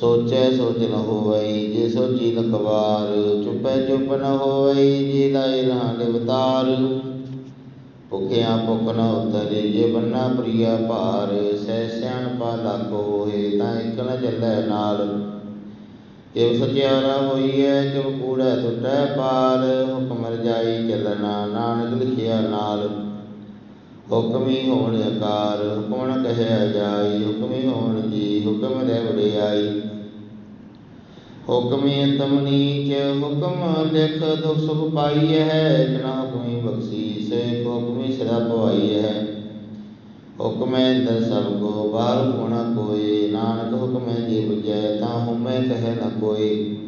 ਸੋਚੈ ਸੋਚ ਨ ਹੋਵਈ ਜੇ ਸੋਚੀ ਲਖਵਾਰ ਚੁਪੈ ਚੁਪ ਨ ਹੋਵਈ ਜੇ ਲਾਇ ਰਹਾ ਲਿਵਤਾਰ ਭੁਖਿਆ ਭੁਖ ਨ ਉਤਰੇ, ਜੇ ਬੰਨਾ ਪ੍ਰਿਆ ਭਾਰ, ਸਹਿ ਸਿਆਣਪਾ ਲੱਖ ਹੋਏ, ਤਾਂ ਇਕ ਨ ਚੱਲੈ ਨਾਲ। ਕਿਵ ਸਚਿਆਰਾ ਹੋਈਐ ਕਿਵ ਕੂੜੈ ਟੁੱਟੈ ਪਾਲ ਹੁਕਮ ਰਜਾਈ ਚੱਲਣਾ, ਨਾਨਕ ਲਿਖਿਆ ਨਾਲ। ਹੁਕਮੀ ਹੋਣ ਅਕਾਰ ਹੁਕਮ ਨ ਕਹਿਆ ਜਾਈ, ਹੁਕਮੀ ਹੋਣ ਜੀ ਹੁਕਮ ਰਹਿ ਵਡਿਆਈ। ਹੁਕਮੀ ਤਮ ਨੀਚ, ਹੁਕਮ ਲਿਖ ਦੁਖ ਸੁਖ ਪਾਈ ਹੈ, ਬਿਨਾ ਹੁਕਮੀ ਬਖਸ਼ੀਸ ਹੁਕਮੀ ਸਦਾ ਪਵਾਈ ਹੈ। ਹੁਕਮੈ ਅੰਦਰ ਸਭ ਕੋ, ਬਾਹਰ ਹੋਣਾ ਕੋਏ ਨਾਨਕ ਹੁਕਮੈ ਜੀ ਬੁਝੈ, ਤਾਂ ਹੁਮੈ ਕਹੈ ਨ ਕੋਈ।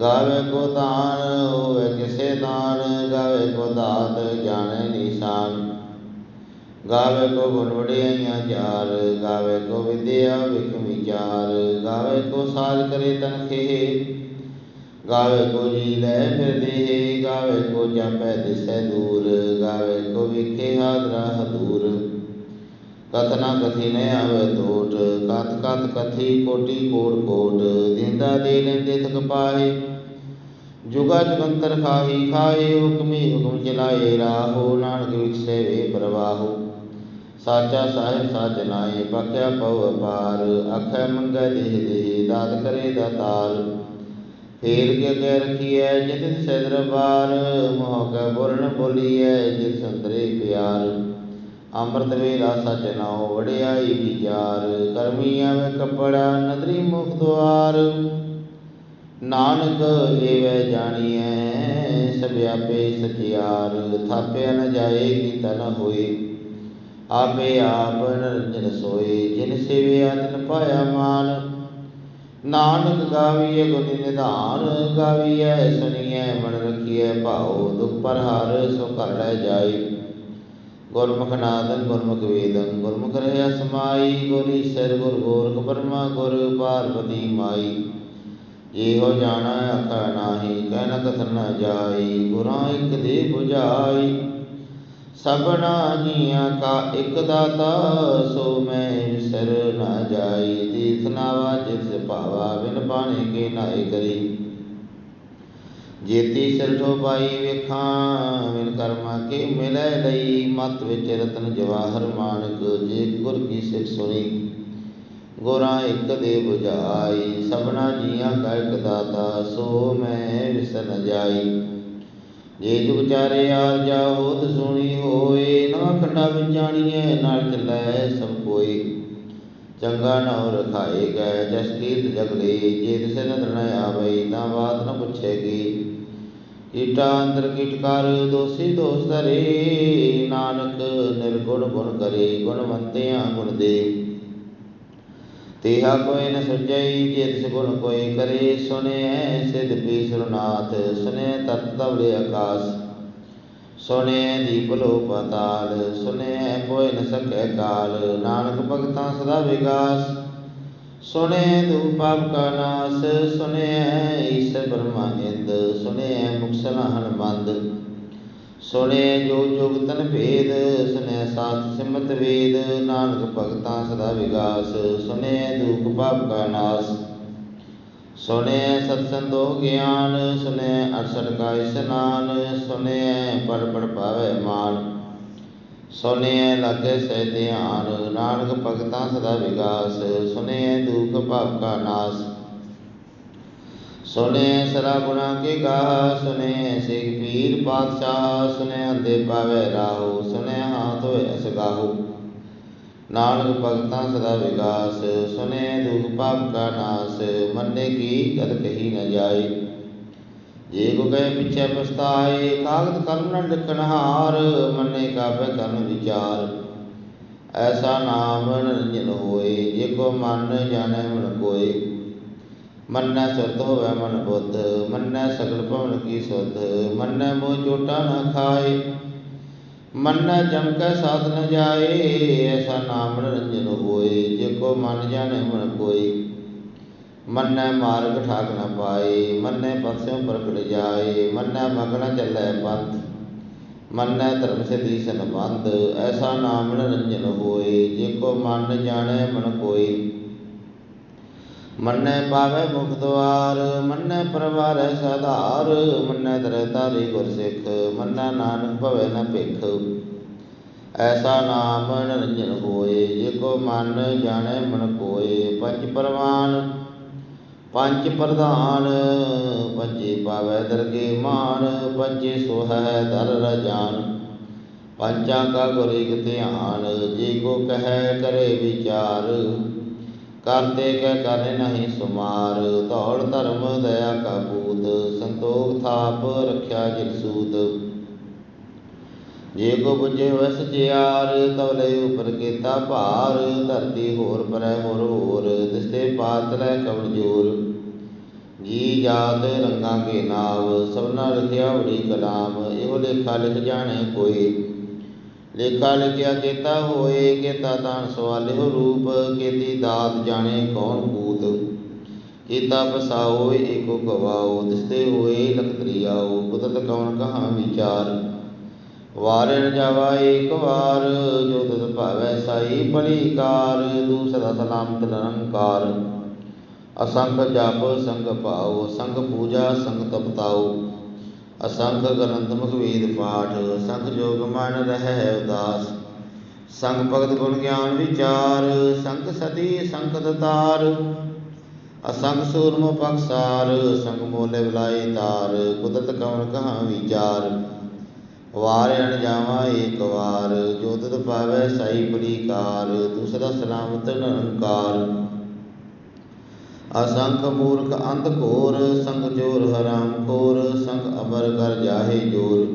ਗਾਵੇ ਕੋ ਦਾਨ ਹੋਵੇ ਕਿਸੇ ਦਾਨ ਗਾਵੇ ਕੋ ਦਾਤ ਜਾਣੈ ਨਿਸ਼ਾਨ। ਗਾਵੇ ਕੋ ਗੁਣ ਵਡਿਆਈਆਂ ਚਾਰ, ਗਾਵੇ ਕੋ ਵਿਦਿਆ ਵਿਖ ਵਿਚਾਰ, ਗਾਵੇ ਕੋ ਸਾਜ ਕਰੇ ਤਨ ਖੇ ਗਾਵੇ ਕੋ ਜੀ ਲੈ ਫਿਰ ਦੇਹ, ਗਾਵੇ ਕੋ ਜਾਪੈ ਦਿਸੈ ਦੂਰ, ਗਾਵੇ ਕੋ ਵਿਖੇ ਹਾਦਰਾ ਹਦੂਰ। ਕਥਨਾ ਕਥੀ ਨ ਆਵੇ ਟੋਟ ਕਤ ਕਤ ਕਥੀ ਕੋਟੀ ਕੋਟ ਕੋਟ, ਦਿੰਦਾ ਦੇ ਲੈਂਦੇ ਥਕ ਪਾਏ ਜੁਗਾ ਜੁਗੰਤਰ ਖਾਹੀ ਖਾਏ ਹੁਕਮੀ ਹੁਕਮ ਚਲਾਏ, ਰਾਹੋ ਨਾਨਕ ਵਿਖਸੇ ਵੇ ਪ੍ਰਵਾਹੋ। ਸਾਚਾ ਸਾਹਿਬ ਸਾਚ ਨਾਏ ਬਖਿਆ ਪਉ ਅਪਾਰ ਅਖੈ ਮੰਗੈ ਦੇਹ ਦੇਹ ਦਾਤ ਕਰੇ ਦਾਤਾਰ ਫੇਰ ਕੇ ਕੇ ਰਖੀਐ, ਜਿਤ ਸੇ ਦਰਬਾਰ, ਮੋਹ ਕੈ ਬੋਲਣ ਬੋਲੀਐ, ਜਿਤ ਸੰਤਰੇ ਪਿਆਰ। ਅੰਮ੍ਰਿਤ ਵੇਲਾ ਸਚ ਨਾਉ ਵੜਿਆਈ ਵਿਚਾਰ, ਕਰਮੀ ਆਵੇ ਕਪੜਾ, ਨਦਰੀ ਮੁਖ ਦੁਆਰ। ਨਾਨਕ ਏਵੈ ਜਾਣੀਐ, ਸਭ ਆਪੇ ਸਚਿਆਰ ਥਾਪਿਆ ਨ ਜਾਏ ਕੀਤਾ ਨ ਹੋਏ। ਆਪੇ ਆਪ ਨਿਰੰਜਨ ਸੋਏ, ਜਿਨ ਸੇਵਿਆ ਤਿਨ ਪਾਇਆ ਮਾਨ ਨਾਨਕ ਗਾਵੀਐ ਗੁਣ ਨਿਧਾਨ, ਗਾਵੀਐ ਸੁਣੀਐ, ਮਨ ਰਖੀਐ ਭਾਉ, ਦੁਖ ਪਰ ਹਰ ਸੋ ਘਰ ਲੈ ਜਾਈ ਗੁਰਮੁਖ ਨਾਦਨ, ਗੁਰਮੁਖ ਵੇਦਨ, ਗੁਰਮੁਖ ਰਹਿ ਸਮਾਈ, ਗੁਰ ਈਸਰ ਗੁਰ ਗੋਰਖ ਬਰਮਾ, ਗੁਰ ਪਾਰਵਤੀ ਮਾਈ। ਇਹੋ ਜਾਣਾ ਆਖਾ ਨਾਹੀ ਕਹਿ ਨ ਕਥਨ ਨ ਜਾਈ, ਗੁਰਾਂ ਇਕ ਦੇ 부ਝਾਈ ਸਭਨਾ ਜੀਆਂ ਕਾ ਇਕ ਦਾਤਾ, ਸੋ ਮੈਂ ਵਿਸਰ ਨ ਜਾਈ। ਤੀਰਥ ਨਾਵਾ ਜਿਸ ਭਾਵਾ, ਬਿਨ ਪਾਣੇ ਕੇ ਨਾਏ ਕਰੀ। ਜੇਤੀ ਸਿਰਠੋ ਪਾਈ ਵੇਖਾਂ ਮਿਲ ਕਰਮਾ ਕੇ ਮਿਲੈ ਲਈ। ਮਤ ਵਿੱਚ ਰਤਨ ਜਵਾਹਰ ਮਾਨਕ, ਜੇ ਗੁਰ ਕੀ ਸਿੱਖ ਸੁਣੀ। ਗੁਰਾਂ ਇੱਕ ਦੇ 부ਝਾਈ ਸਭਨਾ ਜੀਆਂ ਕਾ ਇੱਕ ਦਾਤਾ, ਸੋ ਮੈਂ ਵਿਸਰ ਜਾਈ। ਜੇ ਜੁਗ ਚਾਰੇ ਆਰ ਜਾ ਹੋਤ ਸੁਣੀ ਹੋਏ, ਨਾ ਖੰਡਾ ਵਿੱਚ ਨਾਲ ਚੱਲੈ ਸਭ ਕੋਈ। ਚੰਗਾ ਨਉ ਰਖਾਏ ਗਏ, ਜਸ ਕੀਰਤ ਜਗਲੇ ਜੇ ਤਿਸੇ ਨਦਰ ਨ ਆਵਈ ਤਾਂ ਬਾਤ ਨ ਪੁੱਛੇਗੀ। ਕੀਟਾ ਅੰਦਰ ਕੀਟਕਾਰ ਦੋਸੀ ਦੋਸ ਧਰੇ, ਨਾਨਕ ਨਿਰਗੁਣ ਗੁਣ ਕਰੇ, ਗੁਣਵੰਤਿਆਂ ਗੁਣ ਦੇ। ਤੇਹਾ ਕੋਈ ਨ ਸੁਝਈ, ਜੇ ਤਿਸ ਗੁਣ ਕੋਈ ਕਰੇ ਸੁਨਿਐ ਸਿਧ ਪੀ ਸੁਰਨਾਥ ਸੁਨਿਐ ਤਤ ਤਵਲੇ ਆਕਾਸ ਸੁਨਿਐ ਦੀਪ ਲੋ ਪਤਾਲ ਸੁਨਿਐ ਕੋਈ ਨ ਸਕੈ ਕਾਲ, ਨਾਨਕ ਭਗਤਾਂ ਸਦਾ ਵਿਗਾਸ ਸੁਨਿਐ ਦੂ ਪਾਪ ਕਾ ਨਾਸ ਸੁਨਿਐ ਈਸਰ ਬ੍ਰਹਮਾ ਇੰਦ ਸੁਨਿਐ ਮੁਕਸਲਾਹਨ ਬੰਦ ਸੁਨਿਐ ਜੋ ਜੁਗ ਤਨ ਭੇਦ ਸੁਨਿਐ ਸਾਥ ਸਿਮਤ ਵੇਦ, ਨਾਨਕ ਭਗਤਾਂ ਸਦਾ ਵਿਗਾਸ ਸੁਨਿਐ ਦੂਖ ਪਾਪ ਕਾ ਨਾਸ। ਸੁਨਿਐ ਸਤ ਸੰਤੋਖ ਗਿਆਨ ਸੁਨਿਐ ਅਰਸਠ ਕਾ ਇਸਨਾਨ ਸੁਨਿਐ ਪੜ ਪੜ ਪਾਵੇ ਮਾਨ। ਸੁਨਿਐ ਲਾਗੇ ਸਹਿ ਧਿਆਨ, ਨਾਨਕ ਭਗਤਾਂ ਸਦਾ ਵਿਗਾਸ ਸੁਨਿਐ ਦੁਖ ਪਾਪ ਕਾ ਨਾਸ। ਸੁਨਿਐ ਸਰਾ ਗੁਣਾ ਕੇ ਗਾ ਸੁਨਿਐ ਸਿਖ ਪੀਰ ਪਾਤਸ਼ਾਹ ਸੁਨਿਐ ਅੰਦੇ ਪਾਵੇ ਰਾਹੂ ਸੁਨਿਐ ਹਾਥ ਹੋਏ ਅਸਗਾਹੂ ਨਾਨਕ ਭਗਤਾਂ ਸਦਾ ਵਿਗਾਸ ਸੁਨਿਐ ਦੁਖ ਪਾਪ ਕਾ ਨਾਸ, ਮੰਨੇ ਕੀ ਕਦ ਕਹੀ ਨ ਜਾਏ। ਜੇ ਕੋ ਕਹੇ ਪਿਛੇ ਪਛਤਾਏ ਕਾਗਦ ਕਰਮ ਨ ਲਿਖਣ ਹਾਰ ਮੰਨੇ ਕਾਬੇ ਕਰਨ ਵਿਚਾਰ। ਐਸਾ ਨਾਮ ਨਿਰੰਜਨ ਹੋਏ, ਜੇ ਕੋ ਮਨ ਜਾਣੈ ਮਨ ਕੋਏ। ਮੰਨੈ ਸੁਰਤ ਹੋਵੈ ਮਨ ਬੁੱਧ, ਮੰਨੈ ਸਗਲ ਭਵਨ ਕੀ ਸੁਧ, ਮੰਨੈ ਮੋਹ ਚੋਟਾ ਨਾ ਖਾਏ। ਮੰਨੈ ਜਮ ਕੈ ਸਾਥ ਨ ਜਾਏ, ਐਸਾ ਨਾਮ ਨਿਰੰਜਨ ਹੋਏ, ਜੇ ਕੋ ਮਨ ਜਾਣੈ ਮਨ ਕੋਈ। ਮੰਨੈ ਮਾਰਗ ਠਾਕ ਨ ਪਾਏ, ਮੰਨੈ ਪਥਿਓ ਪ੍ਰਗਟ ਜਾਏ, ਮੰਨੈ ਮਗਨ ਚੱਲੈ ਪੰਥ ਮੰਨੈ ਧਰਮ ਸਿਧੀ ਸੰਬੰਧ, ਐਸਾ ਨਾਮ ਨਿਰੰਜਨ ਹੋਏ, ਜੇ ਕੋ ਮਨ ਜਾਣੈ ਮਨ ਕੋਈ। ਮੰਨੈ ਪਾਵੈ ਮੁਖ ਦੁਆਰ, ਮੰਨੈ ਪਰਵਾਰੈ ਸਾਧਾਰ, ਮੰਨੈ ਦਰੈ ਤਾਰੀ ਗੁਰ ਸਿੱਖ, ਮੰਨੈ ਨਾਨਕ ਭਵੈ ਨ ਭਿਖ। ਐਸਾ ਨਾਮ ਨਿਰੰਜਨ ਹੋਏ, ਜੇ ਕੋ ਮਨ ਜਾਣੈ ਮਨ ਕੋਏ। ਪੰਜ ਪਰਵਾਨ, ਪੰਜ ਪ੍ਰਧਾਨ, ਪੰਜੇ ਪਾਵੈ ਦਰਗੇ ਮਾਨ, ਪੰਜੇ ਸੋਹੈ ਦਰ ਰਜਾਨ। ਪੰਚਾਂ ਕਾ ਗੁਰ ਧਿਆਨ, ਜੇ ਕੋ ਕਹੈ ਕਰੇ ਵਿਚਾਰ। ਕਰਤੇ ਕਹਿ ਕਰੇ ਨਹੀਂ ਸੁਮਾਰ, ਧੌਲ ਧਰਮ ਦਇਆ ਕਾ ਸੰਤੋਖ ਥਾਪ ਰਖਿਆ ਜਿਨ ਸੂਤ। ਜੇ ਕੋ ਬੁਝੇ ਹੋਇ ਸਚਿਆਰ ਤਵ ਉਪਰ ਕੀਤਾ ਭਾਰ, ਧਰਤੀ ਹੋਰ ਪਰੈ ਹੋਰ ਹੋਰ ਦਿਸਤੇ ਪਾਤ ਲੈ ਕਵਣ ਜੋਰ। ਜੀ ਜਾਤ ਰੰਗਾਂ ਕੇ ਨਾਵ, ਸਭਨਾ ਲਿਖਿਆ ਉੜੀ ਕਲਾਮ, ਇਹੋ ਲੇਖਾ ਲਿਖ ਜਾਣੇ ਕੋਈ। ਲੇਖਾ ਲਿਖਿਆ ਕੀਤਾ ਹੋਏ, ਕੀਤਾ ਤਾਨ ਸਵਾਲਿਓ ਰੂਪ, ਕੀਤੀ ਦਾਤ ਜਾਣੇ ਕੌਣ ਕੂਤ ਕੀਤਾ ਪਸਾਓ ਏਕੋ ਗਵਾਓ ਦਿਸਤੇ ਹੋਏ ਲਖ ਦਰਿਆਓ ਕੁਦਰਤ ਕੌਣ ਕਹਾ ਵਿਚਾਰ। ਵਾਰੇ ਜਾਵਾ ਏਕ ਵਾਰ, ਜੋ ਤਤ ਭਾਵੈ ਸਾਈ ਭਲੀ ਕਾਰ ਤੂੰ ਸਲਾਮਤ ਨਿਰੰਕਾਰ। ਅਸੰਖ ਜਪ, ਸੰਗ ਭਾਉ, ਸੰਗ ਪੂਜਾ, ਸੰਗ ਤਪਤਾਉ। ਅਸੰਖ ਗ੍ਰੰਥ ਵੇਦ ਪਾਠ, ਸੰਖ ਜੋਗ ਮਨ ਰਹਿ ਉਦਾਸ। ਸੰਗ ਭਗਤ ਗੁਣ ਗਿਆਨ ਵਿਚਾਰ ਸੰਗ ਸਤੀ ਸੰਗ ਦਤਾਰ। ਅਸੰਖ ਸੂਰਮ ਪਖਸਾਰ ਸੰਗ ਮੋਲੇ ਬਲਾਈ ਤਾਰ। ਕੁਦਰਤ ਕਵਨ ਕਹਾ ਵਿਚਾਰ? ਵਾਰ ਜਾਵਾ ਏਕ ਵਾਰ। ਜੋ ਤਤ ਪਾਵੈ ਸਾਈ ਬੜੀ ਕਾਰ ਤੂੰ ਸਲਾਮਤ ਨਿਰੰਕਾਰ ਅਸੰਖ ਮੂਰਖ ਅੰਧ ਘੋਰ, ਸੰਗ ਚੋਰ ਹਰਾਮ ਖੋਰ, ਸੰਗ ਅਮਰ ਕਰ ਜਾਹੇ ਜੋਰ।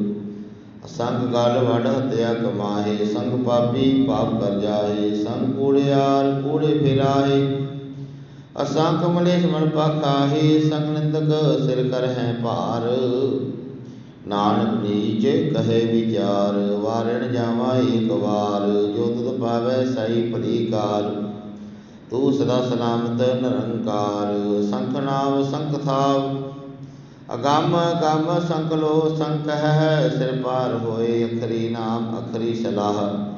ਸੰਗ ਗਲ ਵੜ ਹਤਿਆ ਕਮਾਹੇ, ਸੰਗ ਪਾਪੀ ਪਾਪ ਕਰ ਜਾਹੇ, ਸੰਗ ਕੂੜਿਆਰ ਕੂੜੇ ਫਿਰਾਹੇ ਅਸੰਖ ਮਲੇਸ਼ ਮਨ ਪਾਖਾਹੇ, ਸੰਗ ਨਿੰਦਕ ਸਿਰ ਕਰ ਹੈ ਭਾਰ। ਨਾਨਕ ਨੀਚ ਕਹੇ ਵਿਚਾਰ, ਵਾਰਣ ਜਾਵਾ ਏਕ ਵਾਰ, ਜੋ ਤੁਧ ਪਾਵੈ ਸਾਈ ਭਲੀ ਕਾਰ। ਤੂੰ ਸਦਾ ਸਲਾਮਤ, ਨਿਰੰਕਾਰ, ਸੰਖ ਨਾਮ, ਸੰਖ ਥਾਵ। ਅਗੰਮ ਗੰਮ ਸੰਖ ਲੋ ਸੰਖ ਹੈ, ਸਿਰ ਪਾਰ ਹੋਏ ਅਖਰੀ ਨਾਮ, ਅਖਰੀ ਸਲਾਹ।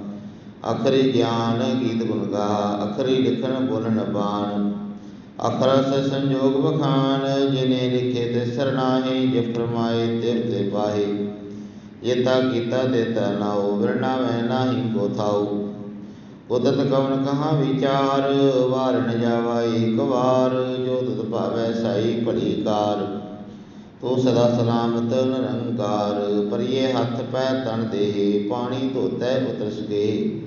ਅਖਰੀ ਗਿਆਨ ਗੀਤ ਗੁਣ ਗਾ, ਅਖਰੀ ਲਿਖਣ ਬੋਲਣ ਬਾਣ ਅਖਰਸ ਸੰਜੋਗ ਬਖਾਨ ਜਿਨੇ ਲਿਖੇ ਤੇ ਸਰਨਾਹੀ ਜੇ ਫਰਮਾਏ ਤਿਵ ਤੇ ਪਾਹੀ। ਜੇਤਾ ਕੀਤਾ ਦੇਤਾ ਨਾਉ ਵਿਰਣਾਵੇ ਨਾਹੀ ਕੋ ਥਾਉ। ਉਦਤ ਕਵਨ ਕਹਾ ਵਿਚਾਰ ਵਾਰ ਜਾਵਾ ਏਕ ਵਾਰ, ਜੋ ਤੁਧ ਭਾਵੈ ਸਾਈ ਭਲੀ ਕਾਰ। ਤੂੰ ਸਦਾ ਸਲਾਮਤ, ਨਿਰੰਕਾਰ, ਪਰਿਏ ਹੱਥ ਪੈ ਤਨ ਦੇਹ ਪਾਣੀ ਧੋਤੈ ਉਤਰ ਗਏ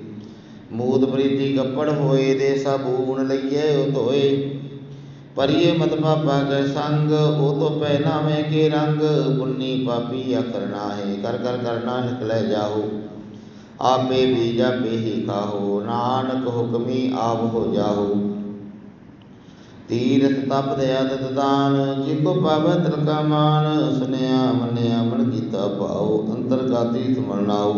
ਮੂਦ ਪ੍ਰੀਤੀ ਕੱਪੜ ਹੋਏ ਦੇ ਸਾਬੂਨ ਲਈਏ ਉਹ ਧੋਏ। ਪਰਿਏ ਮਤ ਪਾਪਾ ਕੈ ਸੰਗ, ਉਹ ਤੋ ਪਹਿਨਾਵੇਂ ਕੇ ਰੰਗ। ਪੁੰਨੀ ਪਾਪੀ ਅਕਰਨਾ ਹੈ ਕਰ ਕਰ ਕਰਨਾ ਨਿਕਲੇ ਜਾਹੂ। ਆਪੇ ਬੀਜ ਆਪੇ ਹੀ ਖਾਹੋ। ਨਾਨਕ ਹੁਕਮੀ ਆਪ ਹੋ ਜਾਹੋ। ਤੀਰਥ ਤਪ ਦਇਆ ਦਤ ਦਾਨ ਜੇ ਕੋ ਪਾਵੈ ਤਿਲ ਕਾ ਮਾਨ। ਸੁਨਿਆ ਮੰਨਿਆ ਮਨ ਕੀਤਾ ਭਾਉ ਅੰਤਰ ਗਾਤੀ ਸਮਰਨਾਉ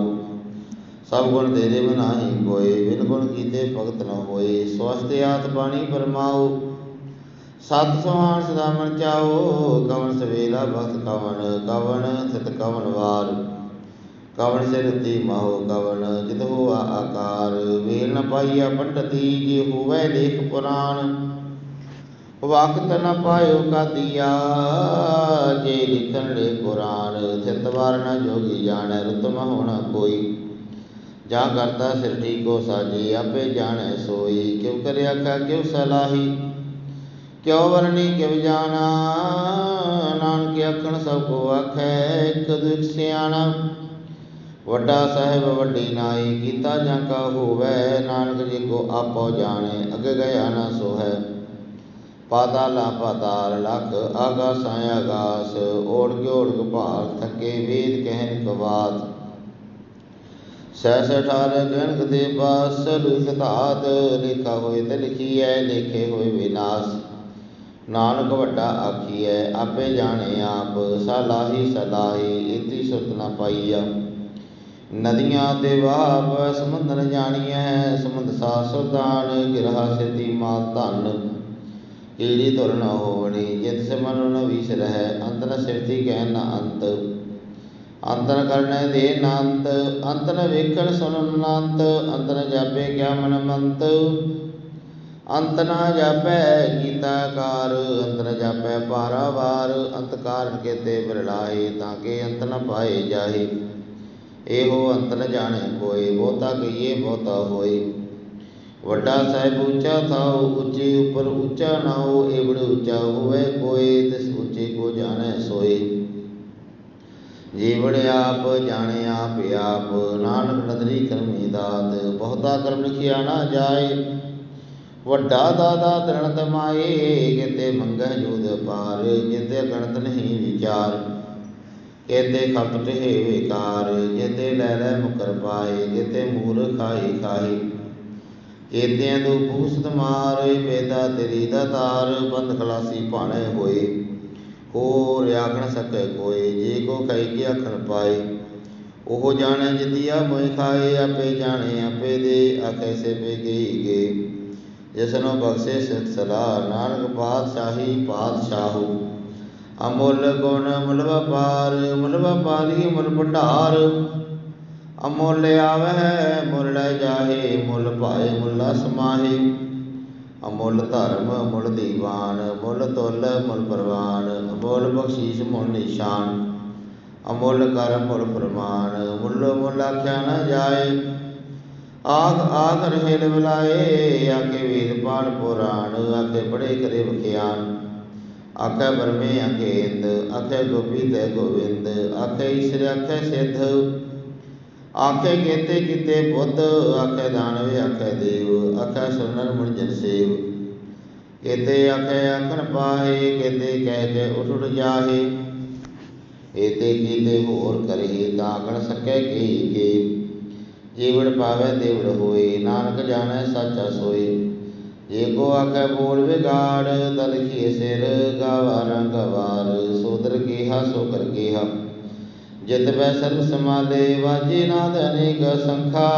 ਸਭ ਗੁਣ ਤੇਰੇ ਮਨਾਹੀ ਕੋਏ ਬਿਨ ਗੁਣ ਕੀਤੇ ਭਗਤ ਨ ਹੋਏ। ਸਵਸਤ ਆਤ ਬਾਣੀ ਪਰਮਾਉ ਸਤ ਸੁਹਾਣ ਸਦਾ ਮਨ ਚਾਓ ਕਵਨ ਸਵੇਲਾ ਭਗਤ ਕਵਨ ਕਵਨ ਸਿਤ ਕਵਨ ਵਾਰ। ਕਵਨ ਸਿਰ ਤੀ ਮਹੋ ਕਵਨ ਜਿਤ ਹੋਆ ਆਕਾਰ। ਵੇਲ ਨ ਪਾਈਆ ਪੰਡਤੀ, ਜੇ ਹੋਵੇ ਲੇਖ ਪੁਰਾਣ। ਵਕਤ ਨ ਪਾਇਓ ਕਾਦੀਆ, ਜੇ ਲਿਖਣ ਲੈ ਕੁਰਾਨ। ਥਿਤ ਵਾਰ ਨ ਜੋਗੀ ਜਾਣੈ ਰਤਮ ਹੋਣਾ ਕੋਈ। ਜਾਂ ਕਰਤਾ ਸਿਰਠੀ ਕੋ ਸਾਜੀ, ਆਪੇ ਜਾਣੈ ਸੋਈ। ਕਿਉ ਕਰਿਆ ਕਾ, ਕਿਉ ਸਲਾਹੀ? ਕਿਉ ਵਰਣੀ ਕਿਵ ਜਾਣਾ? ਨਾਨਕ ਆਖਣ ਸਭ ਕੋ ਆਖੈ, ਇਕ ਸਿਆਣਾ। ਵੱਡਾ ਸਾਹਿਬ ਵੱਡੀ ਨਾਈ, ਕੀਤਾ ਜਾਂ ਕਾ ਹੋਵੈ, ਨਾਨਕ ਜੀ ਕੋ ਆਪੋ ਜਾਣੇ, ਅਗੇ ਗਿਆ ਨਾ ਸੋਹੈ। ਹੈ ਪਾਤਾਲਾ ਪਾਤਾਲ ਲਖ ਆਗਾਸਾਂ ਆਗਾਸ, ਓੜ ਓੜ ਭਾਲ ਥਕੇ ਵੇਦ ਕਹਿਨ ਕਵਾਤ। ਸਹਿ ਸਠਾਰ ਗਣਕ ਦੇ ਪਾਸ ਲਿਖ ਲਿਖਾ ਹੋਏ ਤੇ ਲਿਖੀਐ, ਲਿਖੇ ਹੋਏ ਵਿਨਾਸ਼। ਨਾਨਕ ਵੱਡਾ ਆਖੀਐ, ਆਪੇ ਜਾਣੇ ਆਪ ਸਲਾਹੀ ਸਲਾਹੀ ਇਤੀ ਸੁਰਤ ਨ ਪਾਈਆ। ਨਦੀਆਂ ਤੇ ਵਾਹ ਸਮੁੰਦਰ ਜਾਣੀਐ, ਸਮੁੰਦ ਸਾਥ ਸੁਲਤਾਨ, ਗਿਰਹਾ ਸਿੱਧੀ ਮਾਲ ਧਨ। ਕੀੜੀ ਧੁਰ ਨ ਹੋਵਣੀ, ਜਿਤ ਸਿਮਨ ਨ ਵਿਸਰਹਿ ਅੰਤ ਨ ਸਿਫਤੀ ਕਹਿ ਨ ਅੰਤ। ਅੰਤ ਕਰਨੈ ਦੇ ਨ ਅੰਤ ਵੇਖਣ ਸੁਣਨ ਨ ਅੰਤ ਜਾਪੇ ਕਿਆ ਮਨ ਮੰਤ। ਅੰਤ ਨਾ ਜਾਪੈ ਕੀਤਾ ਕਾਰ ਅੰਤ ਨ ਜਾਪੈ ਪਾਰਾਵਾਰ ਅੰਤ ਕਾਰਨ ਕੇਤੇ ਬਿਰਲਾਏ ਤਾਂ ਕੇ ਅੰਤ ਨ ਪਾਏ ਜਾਹੇ। ਇਹੋ ਅੰਤਰ ਜਾਣੇ ਕੋਏ ਬਹੁਤਾ ਕਹੀਏ ਬਹੁਤਾ ਹੋਏ। ਵੱਡਾ ਸਾਹਿਬ ਉੱਚਾ ਥਾਉ, ਉੱਚੇ ਉੱਪਰ ਉੱਚਾ ਨਾਉ ਏਵੜ ਉੱਚਾ ਹੋਵੇ ਕੋਏ ਤਿਸ ਉੱਚੇ ਕੋ ਜਾਣੈ ਸੋਏ। ਜੀਵੜ ਆਪ ਜਾਣੇ ਆਪ ਆਪ, ਨਾਨਕ ਨਦਰੀ ਕਰਮੀ ਦਾਤ, ਬਹੁਤਾ ਕਰਮ ਲਿਖਿਆ ਨਾ ਜਾਏ। ਵੱਡਾ ਦਾਦਾ ਤ੍ਰਣ ਤਮਾਏ ਕਿਤੇ ਮੰਗਹਿ ਜੋਦ ਪਾਰ ਜਿਤੇ ਗਣਤ ਨਹੀਂ ਵਿਚਾਰ। ਕਿਤੇ ਖਪ ਟਹਿ ਵਿਕਾਰ ਜਿਤੇ ਲੈ ਲੈ ਮੁਕਰ ਪਾਏ ਜਿਤੇ ਮੂਰ ਖਾਈ ਖਾਈ ਕੇਤਿਆਂ ਦੋ ਪੂਸਤ ਮਾਰੇ ਪੇਦਾ ਦਾ ਤਾਰ, ਬੰਦ ਖਲਾਸੀ ਭਾਣੇ ਹੋਏ। ਹੋਰ ਆਖਣ ਸਕੈ ਕੋਏ, ਜੇ ਕੋ ਖਾਈ ਕੀ ਆਖਣ ਪਾਏ। ਉਹ ਜਾਣੈ ਜਿਤਿਆ ਮੋਇ ਖਾਏ, ਆਪੇ ਜਾਣੇ, ਆਪੇ ਦੇ ਆਖੈ ਸੇ ਪੇ ਗਈ ਗੇ ਜਿਸਨੋ ਬਖਸ਼ੇ ਸਿਤ ਸਲਾਹ, ਨਾਨਕ ਪਾਤਸ਼ਾਹੀ ਪਾਤਸ਼ਾਹੂ। ਅਮੁੱਲ ਗੁਣ ਮੁੱਲ ਵਪਾਰ ਮੁੱਲ ਵਪਾਰੀ ਮੁੱਲ ਭੰਡਾਰ। ਅਮੁੱਲ ਆਵਹਿ ਮੁੱਲ ਲੈ ਜਾਹੇ, ਮੁੱਲ ਪਾਏ, ਮੁੱਲਾ ਸਮਾਹੇ ਅਮੁੱਲ ਧਰਮ, ਅਮੁੱਲ ਦੀਵਾਨ ਮੁੱਲ ਤੁਲ ਮੁੱਲ ਪ੍ਰਵਾਨ, ਅਮੁੱਲ ਬਖਸ਼ੀਸ਼ ਮੁੱਲ ਨਿਸ਼ਾਨ। ਅਮੁੱਲ ਕਰ ਮੁੱਲ ਫਰਮਾਨ ਮੁੱਲ ਮੁੱਲ ਆਖਿਆ ਨਾ ਜਾਏ। ਆਖ ਆਖ ਰਹੇ ਲਵਲਾਏ ਆਕੇ ਵੇਦ ਪਾਠ ਪੁਰਾਣ ਆਕੇ ਬੜੇ ਕਰੇ ਵਖਿਆਨ। ਆਖੇ ਬਰਮੇ ਆਖੇ ਇੰਦ ਆਖੇ ਗੋਪੀ ਤੇ ਗੋਵਿੰਦ, ਆਖੇ ਈਸ਼ਰ, ਆਖੇ ਸਿੱਧ। ਆਖੇ ਕੇਤੇ ਕਿਤੇ ਬੁੱਧ, ਆਖੇ ਦਾਨਵੇ, ਆਖੇ ਦੇਵ, ਆਖੇ ਸੁਨਰ ਮੁੰਜਨ ਸੇਵ। ਕੇਤੇ ਆਖੇ ਆਖਣ ਪਾਹੇ ਕੇਤੇ ਕਹਿ ਕੇ ਉਠ ਉਠ ਜਾਹੇ। ਏਤੇ ਕੀਤੇ ਹੋਰ ਕਰੇ ਤਾਂ ਆਖਣ ਸਕੈ ਕਹੀ ਕੇ। ਜੀਵੜ ਪਾਵੇ ਦੇਵੜ ਹੋਏ, ਨਾਨਕ ਜਾਣੈ ਸਾਚਾ ਸੋਏ। ਜੇ ਕੋ ਆਖੈ ਬੋਲ ਵਿਗਾੜ ਤਲ ਕੀ ਸਿਰ ਗਾਵਾ ਰੰਗ ਵਾਰ ਸੋਦਰ ਕੀਹਾ ਜਿਤ ਬੈ ਸਰਬ ਸਮਾਲੇ, ਵਾਜੇ ਨਾਦ ਅਨੇਕ ਸੰਖਾ,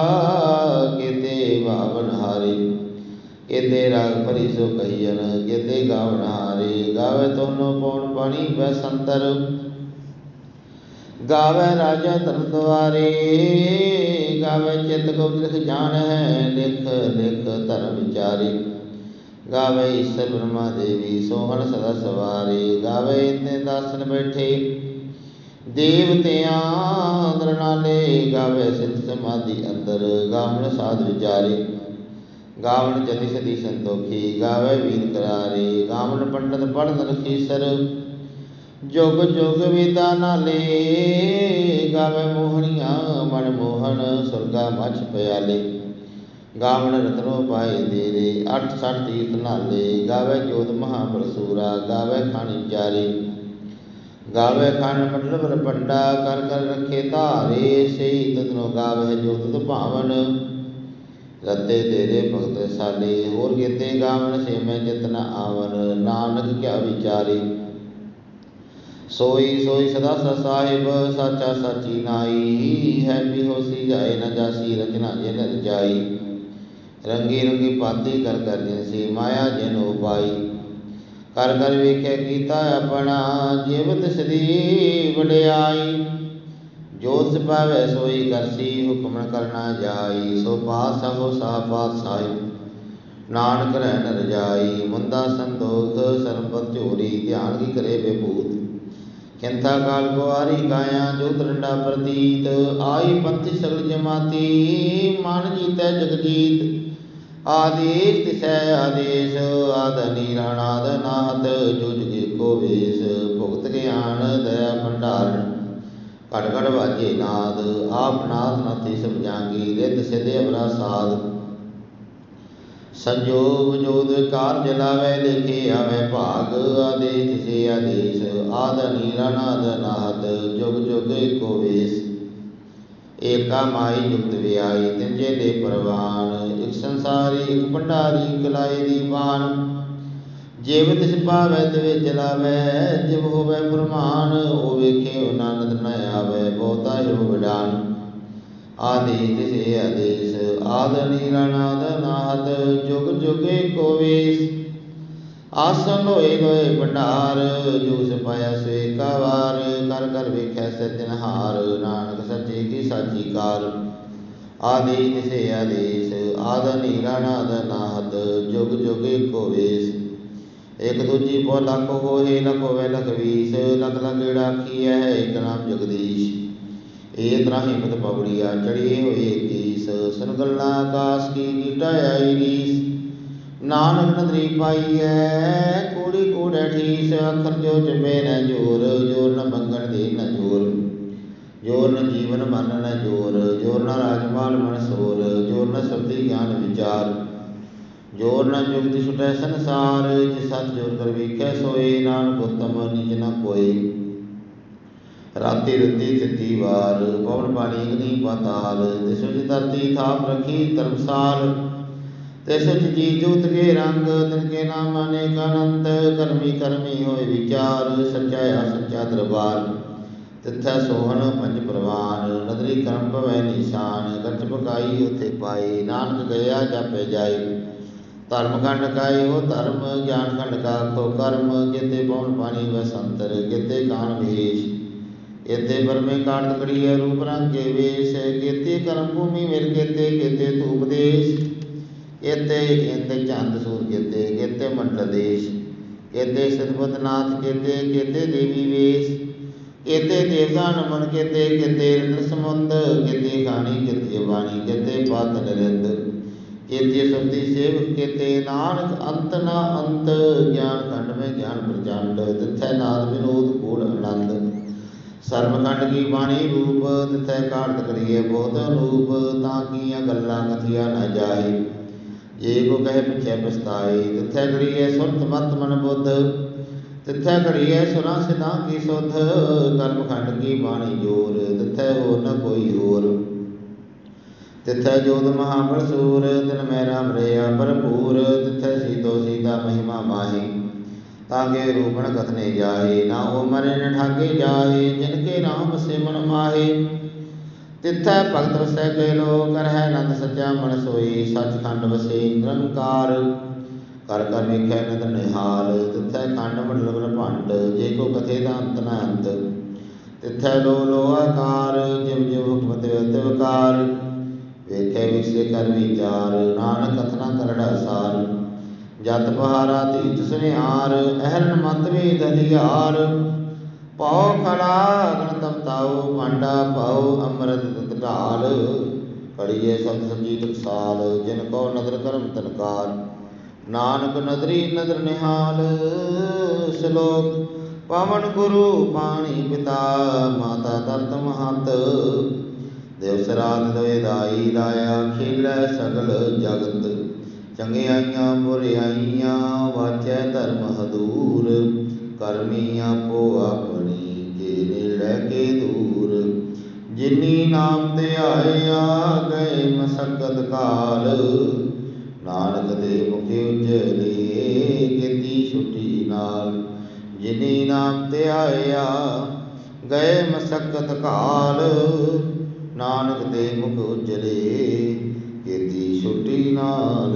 ਕੀਤੇ ਭਾਵਨ ਹਾਰੇ। ਕੀਤੇ ਰਾਗ ਭਰੀ ਸੋ ਕਹੀਨ ਕੀਤੇ ਗਾਵਨ ਹਾਰੇ। ਗਾਵੇ ਤੋਨੋ ਪਉਣ ਪਾਣੀ, ਬੈ ਸੰਤਰ। ਗਾਵੇ ਰਾਜਾ ਧਨ ਦੁਆਰੇ ਗਾਵੇ ਚਿਤ ਕੋ ਲਿਖ ਜਾਣ ਹੈ, ਲਿਖ ਲਿਖ ਧਰਮ ਵਿਚਾਰੀ। ਗਾਵੇ ਈਸ਼ਰ ਬ੍ਰਹਮਾ ਦੇਵੀ, ਸੋਹਣ ਸਦਾ ਸਵਾਰੇ। ਗਾਵੇ ਇਤਨੇ ਦਾਸਨ ਬੈਠੇ ਦੇਵਤਿਆਂ ਦਰਨਾਲੇ ਗਾਵੇ ਸਿਧ ਸਮਾਧੀ ਅੰਦਰ, ਗਾਵਣ ਸਾਧ ਵਿਚਾਰੇ। ਗਾਵਣ ਜਤੀ ਸਦੀ ਸੰਤੋਖੀ, ਗਾਵੇ ਵੀਰ ਕਰਾਰੇ। ਗਾਵਣ ਪੰਡਤ ਪੜਨ ਰਖੀਸਰ ਜੁਗ ਜੁਗ ਵੇਦਾ ਨਾਲੇ, ਗਾਵੇ ਮੋਹਣੀਆਂ ਮਨ ਮੋਹਨ ਸੁਰਗਾ ਮਛ ਪਿਆਲੇ। ਗਾਵਣ ਰਤਨੋ ਪਾਏ ਦੇਰੇ ਅੱਠ ਸੱਠ ਤੀਰਥ ਨਾਲੇ। ਗਾਵੇ ਜੋਤ ਮਹਾਪਰਸੂਰਾ, ਗਾਵੇ ਖਾਣੀ ਚਾਰੇ। ਗਾਵੇ ਖੰਡ ਮੰਡਲ ਬਰ ਕਰ ਕਰ ਰੱਖੇ ਧਾਰੇ। ਸਹੀ ਤਤਨੋ ਗਾਵੇ ਜੋ ਤੁਧ ਭਾਵਨ। ਰਤੇ ਤੇਰੇ ਭਗਤ ਸਾਲੇ। ਹੋਰ ਕੀਤੇ ਗਾਵਣ ਸੇ ਮੈਂ ਜਿਤਨ ਆਵਨ ਨਾਨਕ ਕਿਆ ਵਿਚਾਰੇ। ਸੋਈ ਸੋਈ ਸਦਾ ਸਾ ਸਾਹਿਬ, ਸਾਚਾ ਸਾਚੀ ਨਾਈ ਹੈ ਵੀ ਹੋਸੀ ਜਾਏ ਨਾ ਜਾਸੀ, ਰਚਨਾ ਜਿਨ ਰਜਾਈ ਰੰਗੀ ਰੰਗੀ ਪਾਤੀ ਕਰ ਕਰ ਜਿਨ ਸੀ ਮਾਇਆ ਜਿਨ ਉਪਾਈ ਕਰ ਕਰ ਵੇਖੇ ਕੀਤਾ ਆਪਣਾ, ਜੀਵਤ ਸਦੀ ਵਡਿਆਈ। ਜੋਤ ਸਿਪਾਵੇ ਸੋਈ ਕਰਸੀ ਹੁਕਮ ਨ ਕਰਨਾ ਜਾਈ। ਸੋ ਪਾਸ ਹੋ ਸਾ ਪਾਤ ਸਾਹਿਬ ਨਾਨਕ ਰਹਿ ਰਜਾਈ। ਮੁੰਦਾ ਸੰਦੋਖ ਸਰਬਤ ਝੋਰੀ। ਧਿਆਨ ਕੀ ਕਰੇ ਬੇਭੂਤ। ਕਿੰਤਾ ਕਾਲ ਗੁਆਰੀ ਕਾਇਆ ਜੋ ਤਰੰਡਾ ਪ੍ਰਤੀਤ, ਆਈ ਪੰਥੀ ਸਗਲ ਜਮਾਤੀ, ਮਨ ਜੀਤੈ ਜਗਜੀਤ। ਆਦੇਸ਼ ਤਿਸੈ ਆਦੇਸ਼ ਆਦ ਨੀਰਾਣਾਦ ਨਾਦ ਜੋ ਜਗੇ ਕੋ ਵੇਸ। ਭੁਗਤ ਗਿਆਨ ਦਇਆ ਭੰਡਾਰਨ ਘਟ ਘਟ ਵਾਜੇ ਨਾਦ। ਆਪ ਨਾਦ ਨਾਥੀ ਸਭ ਜਾਂਗੀ, ਰਿੱਧ ਸਿਧੇ ਅਵਰਾ ਸੰਜੋਗ ਜੋਦ ਕਾਰਜ ਲਾਵੇ, ਲਿਖੇ ਆਵੇ ਭਾਗ। ਆਦੇਸ਼ ਤਿਸੇ ਆਦੇਸ਼, ਆਦ ਨੀਰਾਣਾਦ ਨਾਦ ਜੁਗ ਜੁਗ ਏਕੋ ਵੇਸ। ਏਕਾ ਮਾਈ ਜੁਗਤ ਵਿਆਈ ਤਿੰਜੇ ਦੇ ਪ੍ਰਵਾਨ। ਇਕ ਸੰਸਾਰੀ, ਇਕ ਭੰਡਾਰੀ, ਇਕ ਦੀ ਦੀਵਾਨ ਜਿਵ ਤਿਸ ਪਾਵੈ ਤਿਵੇ ਚਲਾਵੈ, ਜਿਵ ਹੋਵੈ ਫਰਮਾਨ ਉਹ ਵੇਖੇ ਨਾਨਕ ਨ ਆਵੈ, ਬਹੁਤਾ ਹੋ ਵਿਡਾਨ ਆਦਿ ਤਿਸੇ ਆਦੇਸ, ਆਦ ਨੀਰਨਾਦ ਨਾਦ ਜੁਗ ਜੁਗੇ ਕੋ ਵੇਸ। ਆਸਨ ਹੋਏ ਗਏ ਭੰਡਾਰ ਜੋ ਸਪਾਇਆ ਸੇ ਕਾ ਵਾਰ ਕਰ ਕਰ ਵੇਖੈ ਸਤਿਨਹਾਰ ਨਾਨਕ ਸੱਚੇ ਕੀ ਸਾਚੀ ਕਾਰ। ਆਦਿ ਤਿਸੇ ਆਦੇਸ, ਆਦ ਨੀਰਨਾਦ ਨਾਦ ਜੁਗ ਜੁਗੇ ਕੋ ਵੇਸ। ਇਕ ਦੂਜੀ ਪੋ ਲੱਖ ਹੋਏ ਲਖ ਹੋਵੇ ਲਖ ਵੀਸ, ਲਖ ਲਖ ਏੜਾਖੀ ਹੈ, ਇਕ ਨਾਮ ਜਗਦੀਸ਼। ਏ ਤਰਾ ਪਵੜੀਆ ਚੜੀਏ ਹੋਏ ਕੀਸ ਸੁਨ ਗੱਲਾਂ ਆਕਾਸ ਕੀ ਗੀਟਾ ਆਈ ਰੀਸ। ਨਾਨਕ ਨਦਰੀ ਪਾਈਐ, ਕੂੜੀ ਕੂੜੇ ਠੀਸ, ਅੱਖਰ ਜੋ ਜਪੇ ਨ ਜੋਰ ਜੋਰ ਨ ਮੰਗਣ ਦੇ ਨ ਜੋਰ ਜੋਰ ਨ ਜੀਵਨ ਮਨ ਨ ਜੋਰ ਜੋਰ ਨ ਰਾਜਮਾਲ ਮਨ ਸੋਰ, ਜੋਰ ਨ ਸਬਦੀ ਗਿਆਨ ਵਿਚਾਰ। ਜੋਰ ਨ ਜੁਗਤਿ ਸੁਟੈ ਸੰਸਾਰ ਜਿ ਸਤ ਜੋਰ ਕਰ ਵੇਖੈ ਸੋਏ, ਨਾਨਕ ਉਤਮ ਨਿਜ ਨ ਕੋਏ ਰਾਤੀ ਰਤੀ ਤਿੱਤੀ ਵਾਰ, ਪਵਨ ਪਾਣੀ ਅਗਨੀ ਪਾਤਾਲ, ਤਿਸ ਵਿੱਚ ਧਰਤੀ ਥਾਪ ਰਖੀ ਧਰਮਸਾਲ। ਤਿਸ ਜੀ ਜੂਤ ਕੇ ਰੰਗ, ਤਿਨ ਕੇ ਨਾਮ ਅਨੇਕ ਅਨੰਤ ਕਰਮੀ ਕਰਮੀ ਹੋਏ ਵਿਚਾਰ, ਸੱਚਾ ਆ ਸੱਚਾ ਦਰਬਾਰ। ਤਿੱਥੈ ਸੋਹਣ ਪੰਜ ਪ੍ਰਵਾਨ ਨਦਰੀ ਕਰਮ ਭਵੈ ਨਿਸ਼ਾਨ ਗੱਜ ਪਕਾਈ ਉਥੇ ਪਾਈ ਨਾਨਕ ਗਿਆ ਜਾਪੇ ਜਾਈ ਧਰਮ ਖੰਡ ਕਾਏ ਹੋ ਧਰਮ, ਗਿਆਨ ਖੰਡ ਕਾ ਕੋ ਕਰਮ ਕਿਤੇ ਪਵਨ ਪਾਣੀ ਵਸੰਤਰ ਕਿਤੇ ਕਾਨ ਵੇਸ਼ ਇਤੇ ਬਰਮੇ ਕਾਟ ਤਕੜੀਐ ਰੂਪ ਰੰਗ ਕੇ ਵੇਸ਼ ਕੇਤੇ ਕਰਮ ਭੂਮੀ ਮਿਲ ਕੇਤੇ ਕੇਤੇ ਧੂਪ ਦੇਸ਼। ਕੇਤੇ ਇੰਦ ਚੰਦ ਸੂਰ ਕੇਤੇ ਕੇਤੇ ਮੰਡਲ ਦੇਸ਼। ਕੇਤੇ ਸਤਪਤ ਨਾਥ ਕੇਤੇ ਕੇਤੇ ਦੇਵੀ ਵੇਸ਼। ਕੇਤੇ ਦੇਵਤਾ ਨਮਨ ਕੇਤੇ ਕੇਤੇ ਰਤਨ ਸਮੁੰਦ, ਕੇਤੇ ਖਾਣੀ, ਕੇਤੇ ਬਾਣੀ, ਕੇਤੇ ਪਾਤ ਨਰਿੰਦ। ਕੇਤੇ ਸੁਰਤੀ ਸੇਵਕ, ਕੇਤੇ ਨਾਨਕ, ਅੰਤ ਨਾ ਅੰਤ, ਗਿਆਨ ਖੰਡ ਮੈਂ ਗਿਆਨ ਪ੍ਰਚੰਡ। ਤਿਥੈ ਨਾਦ ਵਿਨੋਦ ਕੂੜ ਕੀ ਬਾਣੀ ਰੂਪ, ਤਿਥੈ ਕਾਰਤ ਕਰੀਏ ਬਹੁਤ ਰੂਪ, ਤਾਂ ਕੀਆਂ ਗੱਲਾਂ ਕਥੀਆਂ ਨਾ ਜਾਏ ਜੇ ਕੋ ਕਹੇ ਪਿਛੈ ਪਛਤਾਏ, ਤਿਥੈ ਕਰੀਏ ਸੁਰਤ ਮਤ ਮਨ ਬੁੱਧ। ਤਿਥੈ ਕਰੀਏ ਸੁਰਾਂ ਸਿਧਾਂ ਕੀ ਸੁਧ, ਕਰਮਖੰਡ ਕੀ ਬਾਣੀ ਜੋਰ, ਤਿਥੈ ਹੋਰ ਨ ਕੋਈ ਹੋਰ। ਤਿਥੈ ਜੋਤ ਮਹਾਬਲ ਸੂਰ ਤਿਨ ਮੈ ਰਾਮ ਰਿਆ ਭਰਪੂਰ, ਤਿਥੈ ਸੀਤੋ ਸੀਤਾ ਮਹਿਮਾ ਮਾਹੀ। ਤਾਗੇ ਰੂਪਣ ਕਥਨੇ ਜਾਏ ਨਾ ਉਹ ਮਰੇ ਨ ਠਾਗੇ ਜਾਏ ਜਿਨ ਕੇ ਨਾਮ ਸਿਮਨ ਮਾਹੇ। ਤਿਥੈ ਭਗਤ ਵਸੈ ਕੇ ਲੋ ਕਰਹਿ ਨੰਦ ਸੱਚਾ ਮਨ ਸੋਈ ਸਚਖੰਡ ਵਸੇ ਨਿਰੰਕਾਰ। ਕਰ ਕਰ ਵੇਖੈ ਨਦ ਨਿਹਾਲ, ਤਿਥੈ ਖੰਡ ਮੰਡਲ ਬ੍ਰਹਮੰਡ ਜੇ ਕੋ ਕਥੇ ਦਾ ਅੰਤ ਨ ਅੰਤ ਤਿਥੈ ਲੋ ਲੋ ਆਕਾਰ ਜਿਵ ਜਿਵ ਹੁਕਮ ਤਿਵ ਤਿਵਕਾਰ। ਵੇਖੇ ਵਿਸੇ ਕਰ ਵਿਚਾਰ ਨਾਨਕ ਕਥਨਾ ਕਰੜਾ ਸਾਰ। ਜਤ ਪਹਾਰਾ ਤੀਤ ਸੁਨਿਆਰ ਅਹਰਨ ਮਤ ਵੇ ਦਲਿਆਰ ਖੜਾ ਗਣ ਤਪਤਾਉ ਭਾਂਡਾ ਪਾਉ ਅੰਮ੍ਰਿਤ ਤਤ ਢਾਲ। ਕੜੀਏ ਸਤ ਸਬਜੀ ਟਕਸਾਲ ਜਿਨ ਕੋ ਨਦਰ ਕਰਮ ਤਨਕਾਰ। ਨਾਨਕ ਨਦਰੀ ਨਦਰ ਨਿਹਾਲ, ਸ਼ਲੋਕ ਪਵਨ ਗੁਰੂ ਪਾਣੀ ਪਿਤਾ, ਮਾਤਾ ਤਰਤ ਮਹੰਤ। ਦੇਵ ਸਰਾਤ ਦੋਇ ਦਾਈ, ਦਾਇਆ ਖੇਲੈ ਸਗਲ ਜਗਤ। ਚੰਗਿਆਈਆਂ ਬੁਰਿਆਈਆਂ ਵਾਚੈ ਧਰਮ ਹਦੂਰ ਕਰਮੀ ਆਪੋ ਆਪਣੀ ਕੇ ਨੇੜੇ ਕੇ ਦੂਰ। ਜਿਨੀ ਨਾਮ ਤੇ ਆਇਆ ਗਏ ਮਸਕਤ ਕਾਲ। ਨਾਨਕ ਦੇ ਮੁਖੇ ਉਜਲੇ ਕੀਤੀ ਛੁੱਟੀ ਨਾਲ। ਜਿਨੀ ਨਾਮ ਤੇ ਆਇਆ ਗਏ ਮਸਕਤ ਕਾਲ। ਨਾਨਕ ਦੇ ਮੁਖ ਉਜਲੇ ਕੀਤੀ ਛੁੱਟੀ ਨਾਲ।